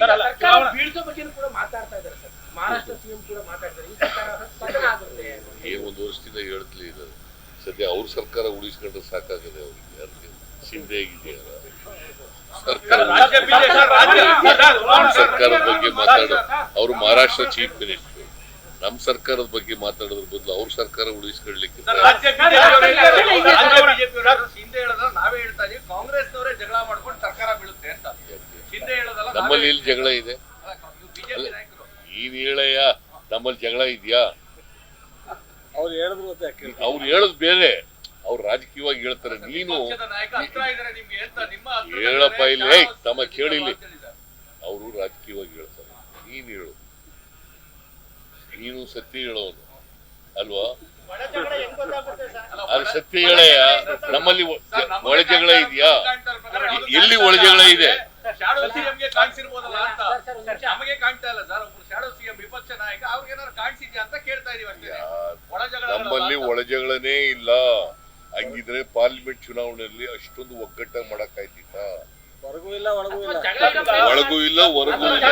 ಸರ್ಕಾರ ಬೀಳ್ಸೋ ಬಗ್ಗೆ ಕೂಡ ಮಾತಾಡ್ತಾ ಇದ್ದಾರೆ ಸರ್. ಮಹಾರಾಷ್ಟ್ರ ಸಿಎಂ ಕೂಡ ಮಾತಾಡ್ತಾರೆ. ಈ ಸರ್ಕಾರ ಪತನ ಆಗುತ್ತೆ. ಏನ್ ಒಂದು ವರ್ಷದಿಂದ ಹೇಳ್ತಿಲ್ಲ ಇದ್ದಾರೆ ಸದ್ಯ ಅವ್ರ ಸರ್ಕಾರ ಉಳಿಸ್ಕೊಂಡ್ರೆ ಸಾಕಾಗಿದೆ ಅವ್ರಿಗೆ. ಅದಕ್ಕೆ ಶಿಂದೆ ಆಗಿದೆಯಲ್ಲ. ಸರ್ಕಾರದ ಬಗ್ಗೆ ಮಾತಾಡೋ ಅವರು ಮಹಾರಾಷ್ಟ್ರ ಚೀಫ್ ಮಿನಿಸ್ಟರ್. ನಮ್ಮ ಸರ್ಕಾರದ ಬಗ್ಗೆ ಮಾತಾಡೋದ್ರ ಬದಲು ಅವ್ರ ಸರ್ಕಾರ ಉಳಿಸ್ಕೊಳ್ಲಿಕ್ಕೆ ನಮ್ಮಲ್ಲಿ ಇಲ್ಲಿ ಜಗಳ ಇದೆ. ಈ ನೀನ್ ಹೇಳಯ್ಯ ನಮ್ಮಲ್ಲಿ ಜಗಳ ಇದೆಯಾ? ಅವ್ರು ಹೇಳಿದ್ರು ಅವ್ರು ಹೇಳದ್ ಬೇರೆ. ಅವ್ರು ರಾಜಕೀಯವಾಗಿ ಹೇಳ್ತಾರೆ. ನೀನು ಪಕ್ಷದ ನಾಯಕ ಹತ್ರ ಇದಾರೆ ನಿಮ್ಗೆ ಅಂತ ನಿಮ್ಮ ಹತ್ರ ಹೇಳಪ್ಪ ಇಲ್ಲಿ, ಯಾವ ತಮ್ಮ ಕೇಳಿಲ್ಲಿ. ಅವರು ರಾಜಕೀಯವಾಗಿ ಹೇಳ್ತಾರೆ. ನೀನ್ ಹೇಳು. ನೀನು ಸತ್ಯ ಹೇಳೋನು. ಅಲ್ವಾ? ಅಲ್ಲ, ಅದು ಸತ್ಯ ಹೇಳಯ್ಯ? ನಮ್ಮಲ್ಲಿ ಒಳಜಗಳ ಒಳ ಜಗಳ ಇದೆಯಾ? ಎಲ್ಲಿ ಒಳಜಗಳ ಒಳ ಜಗಳ ಇದೆ? ಶಾಡೋ ಸಿಎಂಗೆ ಕಾಣಿಸಿರ್ಬೋದಲ್ಲ ಅಂತ. ನಮಗೆ ಕಾಣ್ತಾ ಇಲ್ಲ ಸರ್. ಒಬ್ರು ಶಾಡೋ ಸಿಎಂ ವಿಪಕ್ಷ ನಾಯಕ ಅವ್ರಿಗೆ ಏನಾದ್ರು ಕಾಣಿಸಿದ್ಯಾ ಅಂತ ಕೇಳ್ತಾ ಇದೀವಿ ಅಷ್ಟೇ. ನಮ್ಮಲ್ಲಿ ಒಳಜಗಳನೇ ಇಲ್ಲ. ಹಂಗಿದ್ರೆ ಪಾರ್ಲಿಮೆಂಟ್ ಚುನಾವಣೆಯಲ್ಲಿ ಅಷ್ಟೊಂದು ಒಗ್ಗಟ್ಟ ಮಾಡಕ್ ಆಯ್ತಿತ್ತ ಹೊರಗೂ ಇಲ್ಲ ಒಳಗೂ ಇಲ್ಲ. ಜಗಳ ಒಳಗೂ ಇಲ್ಲ ಹೊರಗೂ ಇಲ್ಲ.